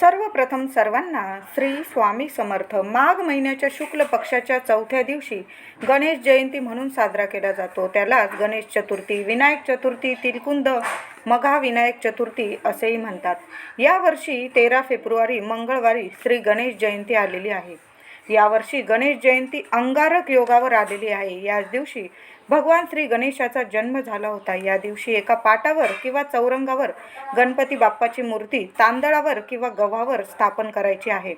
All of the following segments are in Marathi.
सर्वप्रथम सर्वांना श्री स्वामी समर्थ माघ महिन्याच्या शुक्ल पक्षाच्या चौथ्या दिवशी गणेश जयंती म्हणून साजरा केला जातो. त्यालाच गणेश चतुर्थी विनायक चतुर्थी तिलकुंद मघा विनायक चतुर्थी असेही म्हणतात. यावर्षी तेरा फेब्रुवारी मंगळवारी श्री गणेश जयंती आलेली आहे. यावर्षी गणेश जयंती अंगारक योगावर आलेली आहे. याच दिवशी भगवान श्री गणेशाचा जन्म झाला होता. या दिवशी एका पाटावर किंवा चौरंगावर गणपती बाप्पाची मूर्ती तांदळावर किंवा गव्हावर स्थापन करायची आहे.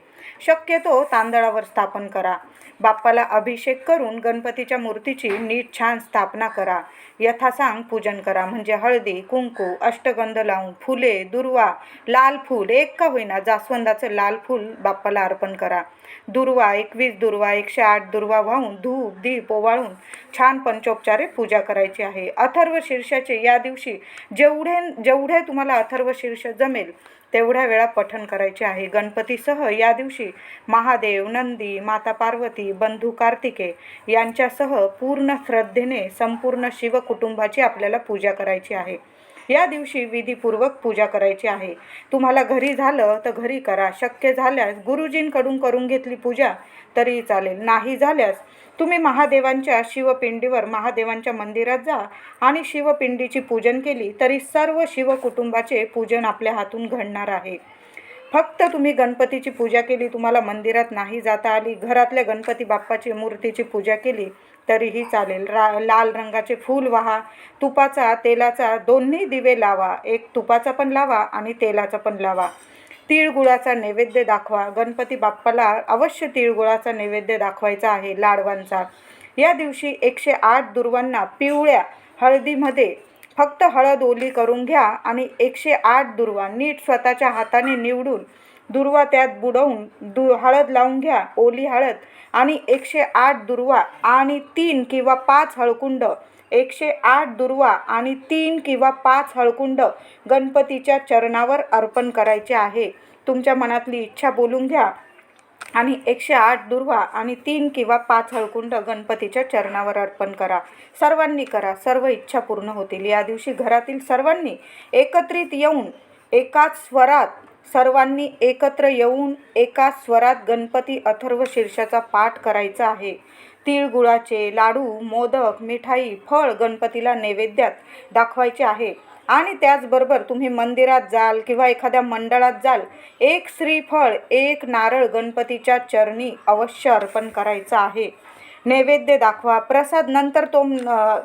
शक्यतो तांदळावर स्थापन करा. बाप्पाला अभिषेक करून गणपतीच्या मूर्तीची नीट छान स्थापना करा. यथासांग पूजन करा. म्हणजे हळदी कुंकू अष्टगंध लावून फुले दुर्वा लाल फूल एक का होईना जास्वंदाचं लाल फूल बाप्पाला अर्पण करा. दुर्वा एकवीस दुर्वा एकशे आठ दुर्वा वाहून धूप दीप ओवाळून छान पंचोपचारे पूजा करायची आहे. अथर्व शीर्षाचे या दिवशी जेवढे जेवढे तुम्हाला अथर्व शीर्ष जमेल तेवढ्या वेळा पठण करायचे आहे. गणपतीसह या दिवशी महादेव नंदी माता पार्वती बंधू कार्तिके यांच्यासह पूर्ण श्रद्धेने संपूर्ण शिवकुटुंबाची आपल्याला पूजा करायची आहे. या दिवशी विधीपूर्वक पूजा करायची आहे. तुम्हाला घरी झालं तर घरी करा. शक्य झाल्यास गुरुजींकडून करून घेतली पूजा तरी चालेल. नाही झाल्यास तुम्ही महादेवांच्या शिवपिंडीवर महादेवांच्या मंदिरात जा आणि शिवपिंडीची पूजन केली तरी सर्व शिवकुटुंबाचे पूजन आपल्या हातून घडणार आहे. फक्त तुम्ही गणपतीची पूजा केली तुम्हाला मंदिरात नाही जाता आली घरातल्या गणपती बाप्पाची मूर्तीची पूजा केली तरीही चालेल. रा लाल रंगाचे फूल वाहा तुपाचा तेलाचा दोन्ही दिवे लावा. एक तुपाचा पण लावा आणि तेलाचा पण लावा. तिळगुळाचा नैवेद्य दाखवा. गणपती बाप्पाला अवश्य तिळगुळाचा नैवेद्य दाखवायचा आहे लाडवांचा. या दिवशी एकशे आठ दुर्वांना पिवळ्या हळदीमध्ये फक्त हळद ओली करून घ्या आणि एकशे आठ दुर्वा नीट स्वतःच्या हाताने निवडून दुर्वा त्यात बुडवून दु हळद लावून घ्या. ओली हळद आणि एकशे आठ दुर्वा आणि तीन किंवा पाच हळकुंड. एकशे आठ दुर्वा आणि तीन किंवा पाच हळकुंड गणपतीच्या चरणावर अर्पण करायचे आहे. तुमच्या मनातली इच्छा बोलून घ्या. आणि एकशे आठ दुर्वा आणि तीन किंवा पाच हळकुंड गणपतीच्या चरणावर अर्पण करा. सर्वांनी करा. सर्व इच्छा पूर्ण होतील. या दिवशी घरातील सर्वांनी एकत्रित येऊन एकाच स्वरात सर्वांनी एकत्र येऊन एका स्वरात गणपती अथर्व शीर्षाचा पाठ करायचा आहे. तिळगुळाचे लाडू मोदक मिठाई फळ गणपतीला नैवेद्यात दाखवायचे आहे. आणि त्याचबरोबर तुम्ही मंदिरात जाल किंवा एखाद्या मंडळात जाल एक श्रीफळ एक नारळ गणपतीच्या चरणी अवश्य अर्पण करायचं आहे. नैवेद्य दाखवा. प्रसाद नंतर तो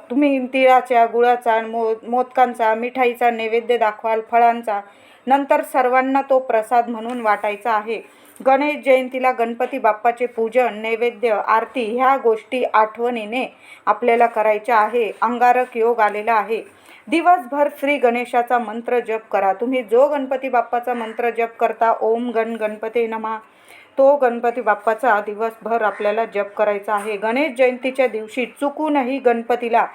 तुम्ही तिळाच्या गुळाचा मो मोदकांचा मिठाईचा नैवेद्य दाखवाल फळांचा. नंतर सर्वांना तो प्रसाद म्हणून वाटायचा आहे. गणेश जयंतीला गणपती बाप्पाचे पूजन नैवेद्य आरती ह्या गोष्टी आठवणीने आपल्याला करायच्या आहे. अंगारक योग आलेला आहे. दिवसभर श्री गणेशाचा मंत्र जप करा. तुम्ही जो गणपती बाप्पाचा मंत्र जप करता ओम गण गणपती नमा तो गणपती बाप्पाचा दिवसभर आपल्याला जप करायचा आहे. गणेश जयंतीच्या दिवशी चुकूनही गणपतीला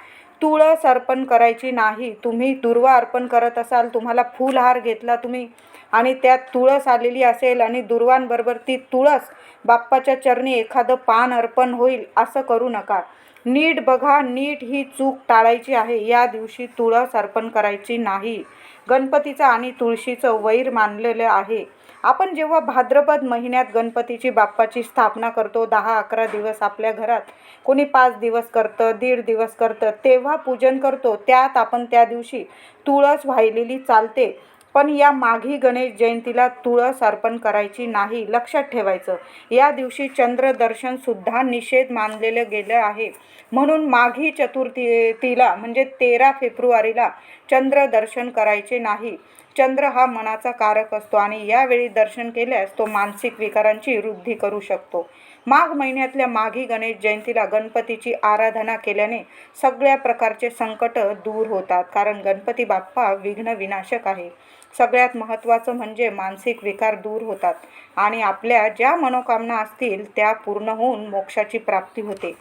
तुळस अर्पण करायची नाही. तुम्ही दुर्वा अर्पण करत असाल तुम्हाला फुलहार घेतला तुम्ही आणि त्यात तुळस आलेली असेल आणि दुर्वांबरोबर ती तुळस बाप्पाच्या चरणी एखादं पान अर्पण होईल असं करू नका. नीट बघा नीट ही चूक टाळायची आहे. या दिवशी तुळस अर्पण करायची नाही. गणपतीचं आणि तुळशीचं वैर मानलेलं आहे. आपण जेव्हा भाद्रपद महिन्यात गणपतीची बाप्पाची स्थापना करतो दहा अकरा दिवस आपल्या घरात कोणी पाच दिवस करतं दीड दिवस करतं तेव्हा पूजन करतो त्यात आपण त्या दिवशी तुळस वाहिलेली चालते. पण या माघी गणेश जयंतीला तुळस अर्पण करायची नाही लक्षात ठेवायचं. या दिवशी चंद्रदर्शनसुद्धा निषेध मानलेलं गेलं आहे. म्हणून माघी चतुर्थीला म्हणजे तेरा फेब्रुवारीला चंद्रदर्शन करायचे नाही. चंद्र हा मनाचा कारक असतो आणि यावेळी दर्शन केल्यास तो मानसिक विकारांची वृद्धी करू शकतो. माघ महिन्यातल्या माघी गणेश जयंतीला गणपतीची आराधना केल्याने सगळ्या प्रकारचे संकट दूर होतात कारण गणपती बाप्पा विघ्न विनाशक आहे. सगळ्यात महत्त्वाचं म्हणजे मानसिक विकार दूर होतात आणि आपल्या ज्या मनोकामना असतील त्या पूर्ण होऊन मोक्षाची प्राप्ती होते.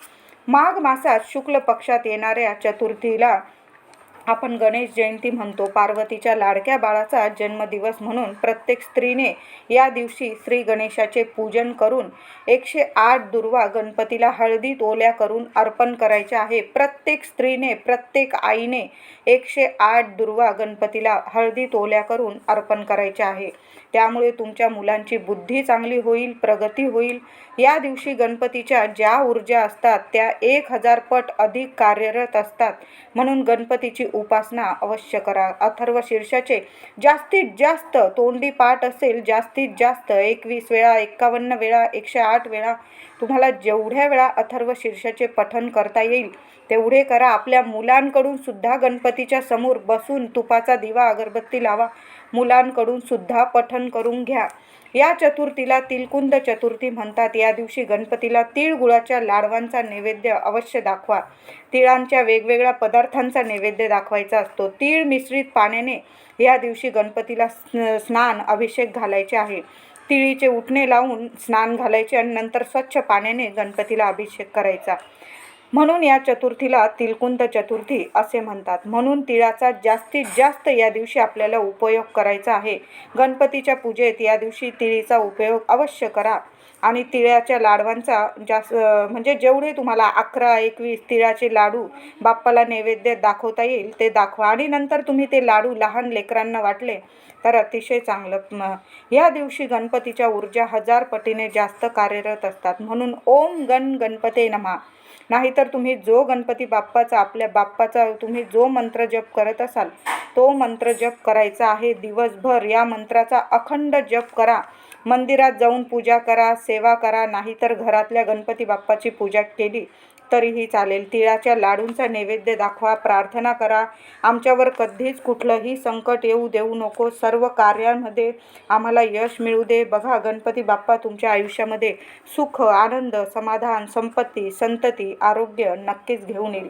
माघ मासात शुक्ल पक्षात येणाऱ्या चतुर्थीला आपण गणेश जयंती म्हणतो. पार्वतीच्या लाडक्या बाळाचा जन्मदिवस म्हणून प्रत्येक स्त्रीने या दिवशी श्री गणेशाचे पूजन करून एकशे आठ दुर्वा गणपतीला हळदीत ओल्या करून अर्पण करायचे आहे. प्रत्येक स्त्रीने प्रत्येक आईने एकशे आठ दुर्वा गणपतीला हळदीत ओल्या करून अर्पण करायचे आहे. त्यामुळे तुमच्या मुलांची बुद्धी चांगली होईल प्रगती होईल. या दिवशी गणपतीच्या ज्या ऊर्जा असतात त्या एक हजार पट अधिक कार्यरत असतात. म्हणून गणपतीची उपासना अवश्य करा. अथर्व शीर्षाचे जास्तीत जास्त तोंडी पाठ असेल जास्तीत जास्त एकवीस वेळा एकावन्न वेळा एकशे आठ वेळा. तुम्हाला जेवढ्या वेळा अथर्व शीर्षाचे पठन करता येईल तेवढे करा. आपल्या मुलांकडून सुद्धा गणपतीच्या समोर बसून तुपाचा दिवा अगरबत्ती लावा. मुलांकडून सुद्धा पठन करून घ्या. या चतुर्थीला तिलकुंद चतुर्थी म्हणतात. या दिवशी गणपतीला तिळगुळाच्या लाडवांचा नैवेद्य अवश्य दाखवा. तिळांच्या वेगवेगळ्या पदार्थांचा नैवेद्य दाखवायचा असतो. तीळ मिश्रित पाण्याने या दिवशी गणपतीला स्नान अभिषेक घालायचे आहे. तिळीचे उठणे लावून स्नान घालायचे आणि नंतर स्वच्छ पाण्याने गणपतीला अभिषेक करायचा. म्हणून या चतुर्थीला तिलकुंत चतुर्थी असे म्हणतात. म्हणून तिळाचा जास्तीत जास्त या दिवशी आपल्याला उपयोग करायचा आहे. गणपतीच्या पूजेत या दिवशी तिळीचा उपयोग अवश्य करा. आणि तिळाच्या लाडवांचा जास्त म्हणजे जेवढे तुम्हाला अकरा एकवीस तिळाचे लाडू बाप्पाला नैवेद्य दाखवता येईल ते दाखवा. आणि नंतर तुम्ही ते लाडू लहान लेकरांना वाटले तर अतिशय चांगलं. या दिवशी गणपतीच्या ऊर्जा हजार पटीने जास्त कार्यरत असतात. म्हणून ओम गण गणपते नमा. नाहीतर तुम्ही जो गणपती बाप्पाचा आपल्या बाप्पाचा तुम्ही जो मंत्र जप करत असाल तो मंत्र जप करायचा आहे. दिवसभर या मंत्राचा अखंड जप करा. मंदिरात जाऊन पूजा करा सेवा करा नाहीतर घरातल्या गणपती बाप्पाची पूजा केली तरीही चालेल. तिळाच्या लाडूंचा नैवेद्य दाखवा प्रार्थना करा. आमच्यावर कधीच कुठलंही संकट येऊ देऊ नको. सर्व कार्यांमध्ये आम्हाला यश मिळू दे. बघा गणपती बाप्पा तुमच्या आयुष्यामध्ये सुख आनंद समाधान संपत्ती संतती आरोग्य नक्कीच घेऊन येईल.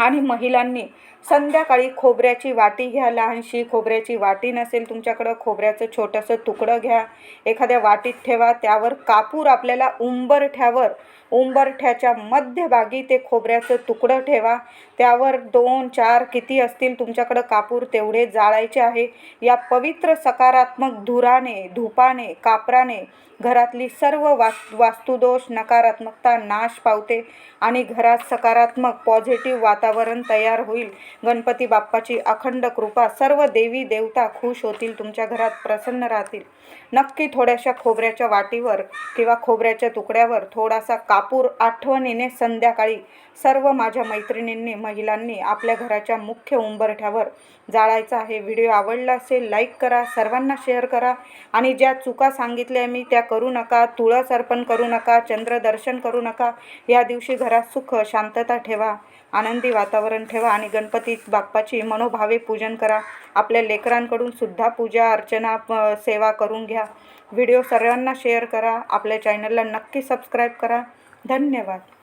आणि महिलांनी संध्याकाळी खोबऱ्याची वाटी घ्या. लहानशी खोबऱ्याची वाटी नसेल तुमच्याकडं खोबऱ्याचं छोटंसं तुकडं घ्या. एखाद्या वाटीत ठेवा त्यावर कापूर आपल्याला उंबरठ्यावर उंबरठ्याच्या मध्यभागी ते खोबऱ्याचं तुकडं ठेवा. त्यावर दोन चार किती असतील तुमच्याकडं कापूर तेवढे जाळायचे आहे. या पवित्र सकारात्मक धुराने धुपाने कापराने घरातली सर्व वास वास्तुदोष नकारात्मकता नाश पावते आणि घरात सकारात्मक पॉझिटिव्ह वातावरण तयार होईल. गणपती बाप्पाची अखंड कृपा सर्व देवी देवता खुश होतील तुमच्या घरात प्रसन्न राहतील. नक्की थोड्याशा खोबऱ्याच्या वाटीवर किंवा खोबऱ्याच्या तुकड्यावर थोडासा कापूर आठवणीने संध्याकाळी सर्व माझ्या मैत्रिणींनी महिलांनी आपल्या घराच्या मुख्य उंबरठ्यावर जाळायचा आहे व्हिडिओ आवडला असेल लाईक करा सर्वांना शेअर करा आणि ज्या चुका सांगितल्या मी त्या करू नका तुळस अर्पण करू नका चंद्रदर्शन करू नका. या दिवशी घरात सुख शांतता ठेवा आनंदी वातावरण ठेवा आणि गणपती बाप्पाची मनोभावे पूजन करा. आपल्या लेकरांकडून सुद्धा पूजा अर्चना सेवा करून घ्या. व्हिडिओ सर्वांना शेअर करा. आपल्या चॅनलला नक्की सबस्क्राईब करा. धन्यवाद.